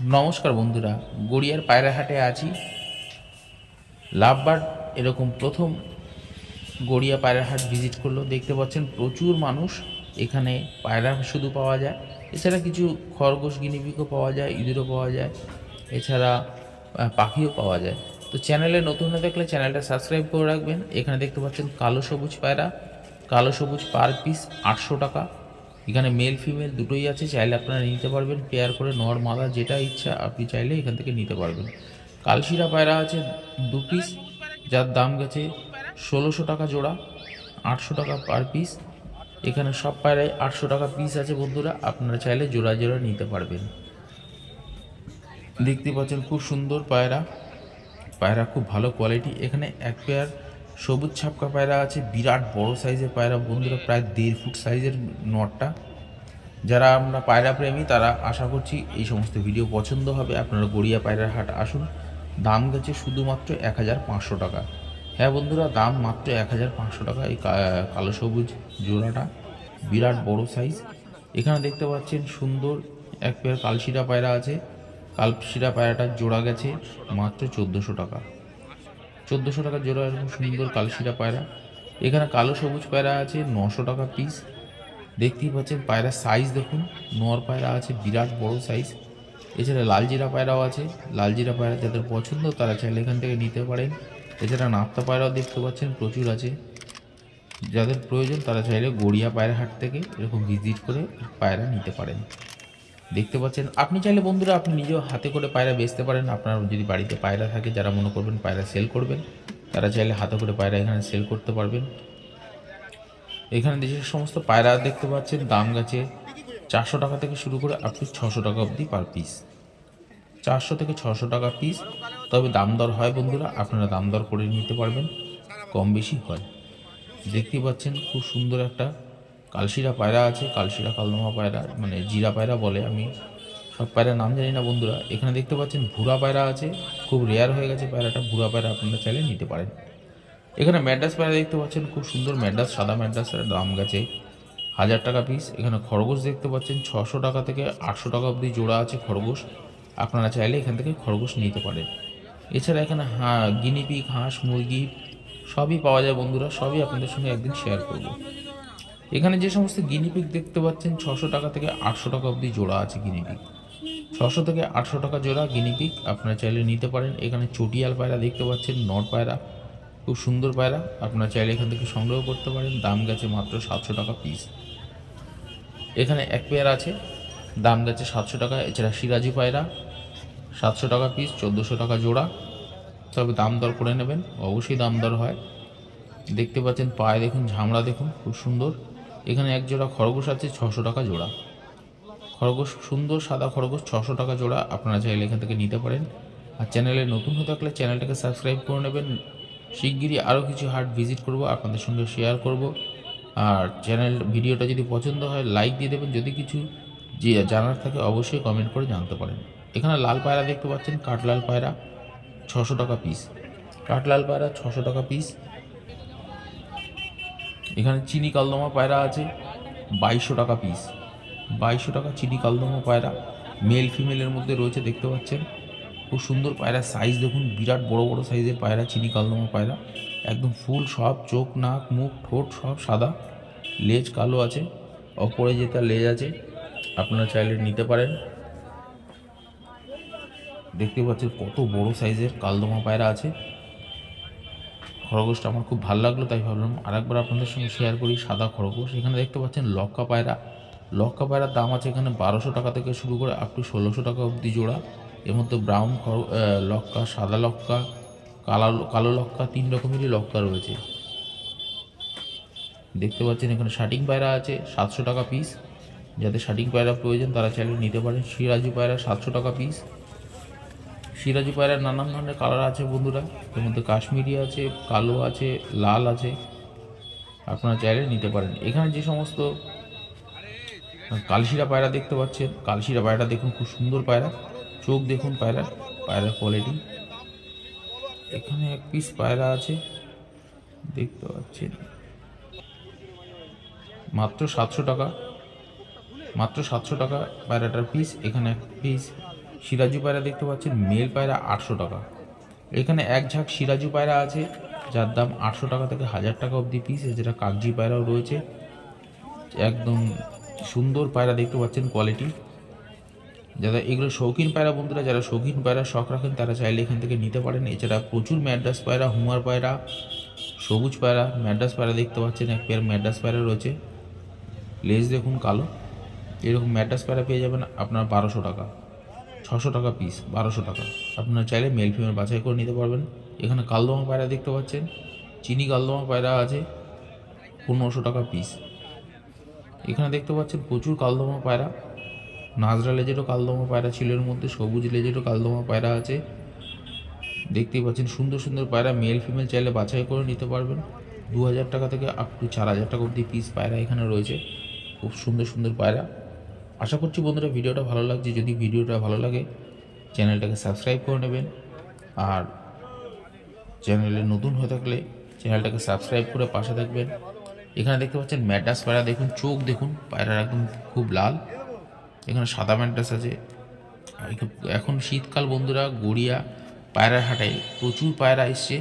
নমস্কার বন্ধুরা, গড়িয়ার পায়রাহাটে আছি। লাভবার এরকম প্রথম গড়িয়া পায়রাহাট ভিজিট করল। দেখতে পাচ্ছেন প্রচুর মানুষ এখানে পায়রা শুধু পাওয়া যায়। এছাড়া কিছু খরগোশ গিনিপিকও পাওয়া যায়, ইঁদুরও পাওয়া যায়। এছাড়া পাখিও পাওয়া যায়। তো চ্যানেলে নতুন হয়ে দেখলে চ্যানেলটা সাবস্ক্রাইব করে রাখবেন। এখানে দেখতে পাচ্ছেন কালো সবুজ পায়রা। কালো সবুজ পার পিস আটশো টাকা। এখানে মেল ফিমেল দুটোই আছে, চাইলে আপনারা নিতে পারবেন। পেয়ার করে নর মাদা যেটা ইচ্ছা আপনি চাইলে এখান থেকে নিতে পারবেন। কালশিরা পায়রা আছে দু পিস যার দাম গেছে ষোলোশো টাকা জোড়া, আটশো টাকা পার পিস এখানে সব পায়রায় আটশো টাকা পিস আছে বন্ধুরা, আপনারা চাইলে জোড়া জোড়া নিতে পারবেন। দেখতে পাচ্ছেন খুব সুন্দর পায়রা। পায়রা খুব ভালো কোয়ালিটি এখানে এক পেয়ার সবুজ ছাপকা পায়রা আছে, বিরাট বড় সাইজের পায়রা। বন্ধুরা, প্রায় দেড় ফুট সাইজের নটটা। যারা আমরা পায়রা প্রেমী, তারা আশা করছি এই সমস্ত ভিডিও পছন্দ হবে। আপনারা গড়িয়া পায়রার হাট আসুন। দাম গেছে শুধুমাত্র এক হাজার পাঁচশো টাকা। হ্যাঁ বন্ধুরা, দাম মাত্র এক হাজার পাঁচশো টাকা এই কালো সবুজ জোড়াটা। বিরাট বড় সাইজ। এখানে দেখতে পাচ্ছেন সুন্দর এক পেয়ার কালশিরা পায়রা আছে। কালশিরা পায়রাটার জোড়া গেছে মাত্র চোদ্দোশো টাকা। চোদ্দোশো টাকা জোড়া এরকম সুন্দর কালশিরা পায়রা। এখানে কালো সবুজ পায়রা আছে, নশো টাকা পিস দেখতেই পাচ্ছেন পায়রার সাইজ দেখুন নর পায়রা আছে, বিরাট বড় সাইজ এছাড়া লাল জিরা পায়রাও আছে, লাল জিরা পায়রা যাদের পছন্দ তারা চাইলে এখান থেকে নিতে পারেন। এছাড়া নাপ্তা পায়রাও দেখতে পাচ্ছেন, প্রচুর আছে। যাদের প্রয়োজন তারা চাইলে গড়িয়া পায়রা হাট থেকে এরকম ভিজিট করে পায়রা নিতে পারেন। দেখতে পাচ্ছেন। আপনি চাইলে বন্ধুরা, আপনি নিজেও হাতে করে পায়রা বেচতে পারেন। আপনার যদি বাড়িতে পায়রা থাকে, যারা মনে করবেন পায়রা সেল করবেন, তারা চাইলে হাতে করে পায়রা এখানে সেল করতে পারবেন। এখানে দেশের সমস্ত পায়রা দেখতে পাচ্ছেন, দাম গেছে চারশো টাকা থেকে শুরু করে আপ টু ছশো টাকা অবধি পার পিস চারশো থেকে ছশো টাকা পিস তবে দাম দর হয় বন্ধুরা, আপনারা দাম দর করে নিতে পারবেন, কম বেশি হয়। দেখতে পাচ্ছেন, খুব সুন্দর একটা কালশিরা পায়রা আছে, কালশিরা কালদমা পায়রা মানে জিরা পায়রা বলে আমি। সব পায়রার নাম জানি না বন্ধুরা। এখানে দেখতে পাচ্ছেন ভুরা পায়রা আছে। খুব রেয়ার হয়ে গেছে পায়রাটা। ভুরা পায়রা আপনারা চাইলে নিতে পারেন। এখানে ম্যাড্রাস পায়রা দেখতে পাচ্ছেন। খুব সুন্দর ম্যাড্রাস, সাদা ম্যাড্রাসের দাম গেছে। হাজার টাকা পিস এখানে খরগোশ দেখতে পাচ্ছেন। ছশো টাকা থেকে আটশো টাকা অবধি জোড়া আছে খরগোশ। আপনারা চাইলে এখান থেকে খরগোশ নিতে পারেন। এছাড়া এখানে হা গিনিপিগ হাঁস, মুরগি সবই পাওয়া যায় বন্ধুরা। সবই আপনাদের সঙ্গে একদিন শেয়ার করব। এখানে যে সমস্ত গিনিপিগ দেখতে পাচ্ছেন, ছশো টাকা থেকে আটশো টাকা অবধি জোড়া আছে গিনিপিগ ছশো থেকে আটশো টাকা জোড়া গিনিপিগ আপনারা চাইলে নিতে পারেন। এখানে চটিয়াল পায়রা দেখতে পাচ্ছেন, নর পায়রা, খুব সুন্দর পায়রা। আপনারা চাইলে এখান থেকে সংগ্রহ করতে পারেন। দাম গেছে মাত্র সাতশো টাকা পিস এখানে এক পেয়ার আছে, দাম গেছে সাতশো টাকা। এছাড়া সিরাজি পায়রা, সাতশো টাকা পিস চোদ্দোশো টাকা জোড়া। তবে দাম দর করে নেবেন, অবশ্যই দাম দর হয়। দেখতে পাচ্ছেন পায়ে দেখুন, ঝামড়া দেখুন, খুব সুন্দর। এখানে এক জোড়া খরগোশ আছে, ছশো টাকা জোড়া। খরগোশ সুন্দর সাদা খরগোশ, ছশো টাকা জোড়া, আপনারা চাইলে এখান থেকে নিতে পারেন। আর চ্যানেলে নতুন হয়ে থাকলে চ্যানেলটাকে সাবস্ক্রাইব করে নেবেন। শিগগিরই আরও কিছু হাট ভিজিট করব, আপনাদের সঙ্গে শেয়ার করব। আর চ্যানেল ভিডিওটা যদি পছন্দ হয়, লাইক দিয়ে দেবেন। যদি কিছু যে জানার থাকে, অবশ্যই কমেন্ট করে জানতে পারেন। এখানে লাল পায়রা দেখতে পাচ্ছেন, কাঠলাল পায়রা, ছশো টাকা পিস। কাঠলাল পায়রা, ছশো টাকা পিস। এখানে চিনি কালদমা পায়রা আছে, বাইশশো টাকা পিস বাইশশো টাকা চিনি কালদমা পায়রা মেল ফিমেলের মধ্যে রয়েছে, দেখতে পাচ্ছেন। খুব সুন্দর পায়রা সাইজ দেখুন, বিরাট বড় বড় সাইজের পায়রা, চিনি কালদমা পায়রা। একদম ফুল, সব চোখ, নাক, মুখ, ঠোঁট, সব সাদা। লেজ কালো আছে, অপরে যে তার লেজ আছে, আপনারা চাইলে নিতে পারেন। দেখতে পাচ্ছেন কত বড় সাইজের কালদমা পায়রা আছে। খরগোশটা আমার খুব ভালো লাগল, তাই ভাবলাম আরেকবার আপনাদের সঙ্গে শেয়ার করি সাদা খরগোশ। এখানে দেখতে পাচ্ছেন লক্কা পায়রা। লক্কা পায়রার দাম আছে এখানে বারোশো টাকা থেকে শুরু করে আপ টু ষোলোশো টাকা অবধি জোড়া। এর মধ্যে ব্রাউন খর লক্কা, সাদা লক্কা, কালো কালো লক্কা, তিন রকমেরই লক্কা রয়েছে। দেখতে পাচ্ছেন এখানে শাটিং পায়রা আছে, সাতশো টাকা পিস যাদের শাটিং পায়রা প্রয়োজন তারা চাইলে নিতে পারেন। সিরাজু পায়রা সাতশো টাকা পিস সিরাজি পায়রার নানান ধরনের কালার আছে বন্ধুরা। এর মধ্যে কাশ্মীরি আছে, কালো আছে, লাল আছে। আপনারা চাইলে নিতে পারেন। এখানে যে সমস্ত কালশিরা পায়রা দেখতে পাচ্ছেন। কালশিরা পায়রা দেখুন, খুব সুন্দর পায়রা। চোখ দেখুন পায়রার পায়রার কোয়ালিটি এখানে এক পিস পায়রা আছে, দেখতে পাচ্ছেন। মাত্র সাতশো টাকা, মাত্র সাতশো টাকা পায়রাটার পিস এখানে এক পিস সিরাজু পায়রা দেখতে পাচ্ছেন, মেল পায়রা আটশো টাকা। এখানে এক ঝাঁক সিরাজু পায়রা আছে, যার দাম আটশো টাকা থেকে হাজার টাকা অবধি পিস এছাড়া কাগজি পায়রাও রয়েছে। একদম সুন্দর পায়রা দেখতে পাচ্ছেন কোয়ালিটি যারা এগুলো শৌখিন পায়রা বন্ধুরা, যারা শৌখিন পায়রা শখ রাখেন, তারা চাইলে এখান থেকে নিতে পারেন। এছাড়া প্রচুর ম্যাড্রাস পায়রা হুমার পায়রা, সবুজ পায়রা, ম্যাড্রাস পায়রা দেখতে পাচ্ছেন, এক পেয়ার ম্যাড্রাস পায়রা রয়েছে। লেজ দেখুন কালো, এরকম ম্যাড্রাস পায়রা পেয়ে যাবেন আপনার বারোশো টাকা। ছশো টাকা পিস বারোশো টাকা। আপনারা চাইলে মেল ফিমেল বাছাই করে নিতে পারবেন। এখানে কালদমা পায়রা দেখতে পাচ্ছেন। চিনি কালদমা পায়রা আছে, পনেরোশো টাকা পিস এখানে দেখতে পাচ্ছেন প্রচুর কালদমা পায়রা। নাজরা লেজেরও কালদমা পায়রা ছিল এর মধ্যে, সবুজ লেজেরও কালদমা পায়রা আছে। দেখতেই পাচ্ছেন সুন্দর সুন্দর পায়রা মেল ফিমেল চাইলে বাছাই করে নিতে পারবেন। দু হাজার টাকা থেকে আপ টু চার হাজার টাকা অবধি পিস পায়রা এখানে রয়েছে। খুব সুন্দর সুন্দর পায়রা। আশা করছি বন্ধুরা ভিডিওটা ভালো লাগছে। যদি ভিডিওটা ভালো লাগে, চ্যানেলটাকে সাবস্ক্রাইব করে নেবেন। আর চ্যানেলে নতুন হয়ে থাকলে চ্যানেলটাকে সাবস্ক্রাইব করে পাশে থাকবেন। এখানে দেখতে পাচ্ছেন ম্যাডাস পায়রা, দেখুন চোখ দেখুন, পায়রার একদম খুব লাল। এখানে সাদা ম্যাডাস আছে। এখন শীতকাল বন্ধুরা, গড়িয়া পায়রার হাটে প্রচুর পায়রা এসছে।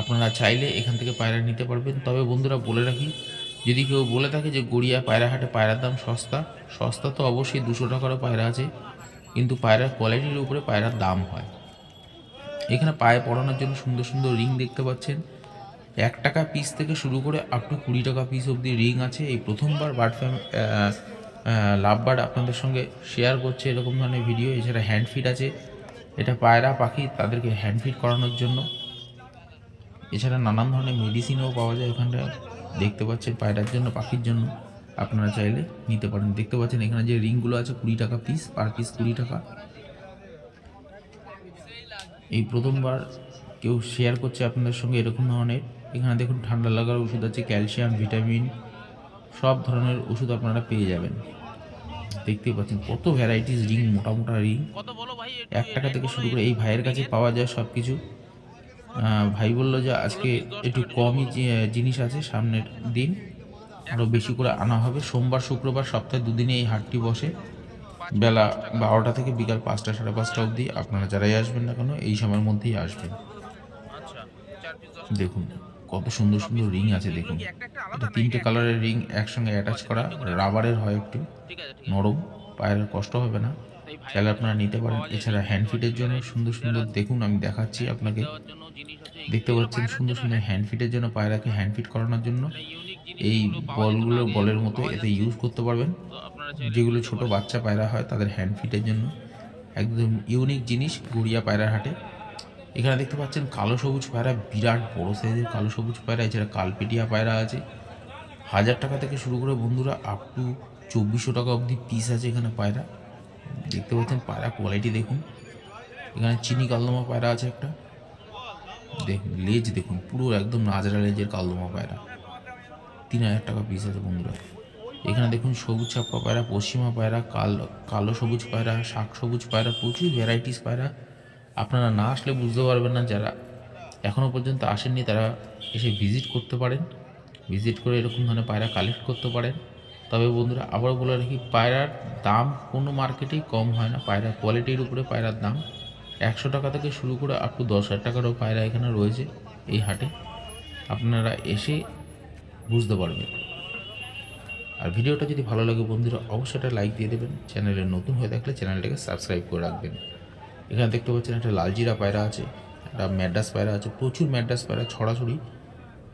আপনারা চাইলে এখান থেকে পায়রা নিতে পারবেন। তবে বন্ধুরা বলে রাখি যদি কেউ বলে থাকে যে গড়িয়া পায়রা হাটে পায়রার দাম সস্তা সস্তা তো অবশ্যই দুশো টাকারও পায়রা আছে, কিন্তু পায়রার কোয়ালিটির উপরে পায়রার দাম হয়। এখানে পায়ে পরানোর জন্য সুন্দর সুন্দর রিং দেখতে পাচ্ছেন। এক টাকা পিস থেকে শুরু করে আপ টু কুড়ি টাকা পিস অবধি রিং আছে। এই প্রথমবার বার্ড ফ্যাম লাভ বার্ড আপনাদের সঙ্গে শেয়ার করছে এরকম ধরনের ভিডিও এছাড়া হ্যান্ড ফিড আছে। এটা পায়রা, পাখি, তাদেরকে হ্যান্ড ফিড করানোর জন্য। এছাড়া নানান ধরনের মেডিসিনও পাওয়া যায় এখানটা দেখতে পাচ্ছেন পায়রার জন্য পাখির জন্য। আপনারা চাইলে নিতে পারেন। দেখতে পাচ্ছেন এখানে যে রিংগুলো আছে কুড়ি টাকা পিস পার পিস কুড়ি টাকা। এই প্রথমবার কেউ শেয়ার করছে আপনাদের সঙ্গে এরকম ধরনের। এখানে দেখুন ঠান্ডা লাগার ওষুধ আছে ক্যালসিয়াম ভিটামিন সব ধরনের ওষুধ আপনারা পেয়ে যাবেন। দেখতে পাচ্ছেন কত ভ্যারাইটিস রিং মোটা মোটা রিং। এক টাকা থেকে শুরু করে এই ভাইয়ের কাছে পাওয়া যায় সব কিছু ভাই বলল যে আজকে একটু কমই জিনিস আছে সামনের দিন। আরও বেশি করে আনা হবে। সোমবার শুক্রবার সপ্তাহে দুদিনে এই হাটটি বসে। বেলা বারোটা থেকে বিকাল পাঁচটা সাড়ে পাঁচটা অবধি। আপনারা যারাই আসবেন না কেন এই সময়ের মধ্যেই আসবেন। দেখুন কত সুন্দর সুন্দর রিং আছে দেখুন। এটা তিনটে কালারের রিং একসঙ্গে অ্যাটাচ করা। রাবারের হয় একটু। নরম পায়ের কষ্ট হবে না। চাইলে আপনারা নিতে পারেন। এছাড়া হ্যান্ড ফিটের জন্য সুন্দর সুন্দর দেখুন আমি দেখাচ্ছি আপনাকে। দেখতে পাচ্ছেন সুন্দর সুন্দর হ্যান্ড ফিটের জন্য পায়রাকে হ্যান্ড ফিট করানোর জন্য। এই বলগুলো বলের মতো এতে ইউজ করতে পারবেন। যেগুলো ছোট বাচ্চা পায়রা হয় তাদের হ্যান্ড ফিটের জন্য। একদম ইউনিক জিনিস গুড়িয়া পায়রার হাটে। এখানে দেখতে পাচ্ছেন কালো সবুজ পায়রা বিরাট বড় সাইজের কালো সবুজ পায়রা এছাড়া কালপেটিয়া পায়রা আছে। হাজার টাকা থেকে শুরু করে বন্ধুরা আপ টু চব্বিশশো টাকা অবধি পিস আছে এখানে পায়রা। দেখতে পাচ্ছেন পায়রা কোয়ালিটি দেখুন। এখানে চিনি কালদমা পায়রা আছে একটা। দেখুন, লেজ দেখুন, পুরো একদম নাজরা লেজের কালদমা পায়রা। তিন হাজার টাকা পিস আছে বন্ধুরা। এখানে দেখুন সবুজ ছাপ্পা পায়রা, পশ্চিমা পায়রা, কালো কালো সবুজ পায়রা, শাক সবুজ পায়রা, প্রচুর ভ্যারাইটিস পায়রা। আপনারা না আসলে বুঝতে পারবেন না, যারা এখনও পর্যন্ত আসেননি, তারা এসে ভিজিট করতে পারেন। ভিজিট করে এরকম ধরনের পায়রা কালেক্ট করতে পারেন। তবে বন্ধুরা আবার বলে রাখি, পায়রার দাম কোনো মার্কেটেই কম হয় না। পায়রার কোয়ালিটির উপরে পায়রার দাম। একশো টাকা থেকে শুরু করে আপ টু দশ হাজার টাকারও পায়রা এখানে রয়েছে এই হাটে। আপনারা এসে বুঝতে পারবেন। আর ভিডিওটা যদি ভালো লাগে বন্ধুরা, অবশ্যই একটা লাইক দিয়ে দেবেন। চ্যানেলে নতুন হয়ে থাকলে চ্যানেলটাকে সাবস্ক্রাইব করে রাখবেন। এখানে দেখতে পাচ্ছেন একটা লালজিরা পায়রা আছে, একটা ম্যাড্রাস পায়রা আছে, প্রচুর ম্যাড্রাস পায়রা, ছড়াছড়ি।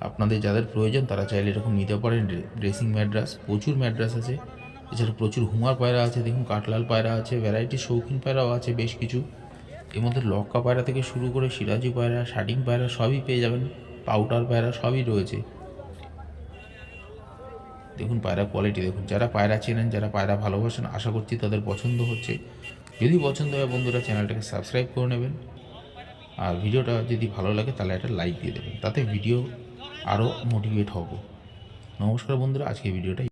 আপনাদের যাদের প্রয়োজন, তারা চাইলে এরকম নিতে পারেন। ড্রেসিং ম্যাড্রাস, প্রচুর ম্যাড্রাস আছে। এছাড়া প্রচুর হুমার পায়রা আছে, দেখুন কাটলাল পায়রা আছে, ভ্যারাইটি শৌখিন পায়রাও আছে বেশ কিছু। এর মধ্যে লক্কা পায়রা থেকে শুরু করে সিরাজি পায়রা শাডিং পায়রা সবই পেয়ে যাবেন। পাউডার পায়রা সবই রয়েছে। দেখুন, পায়রা কোয়ালিটি দেখুন। যারা পায়রা চেনেন, যারা পায়রা ভালোবাসেন, আশা করছি তাদের পছন্দ হচ্ছে। যদি পছন্দ হয় বন্ধুরা, চ্যানেলটাকে সাবস্ক্রাইব করে নেবেন। আর ভিডিওটা যদি ভালো লাগে, তাহলে একটা লাইক দিয়ে দেবেন। তাতে ভিডিও আরও মোটিভেট হব। নমস্কার বন্ধুরা আজকে ভিডিওটা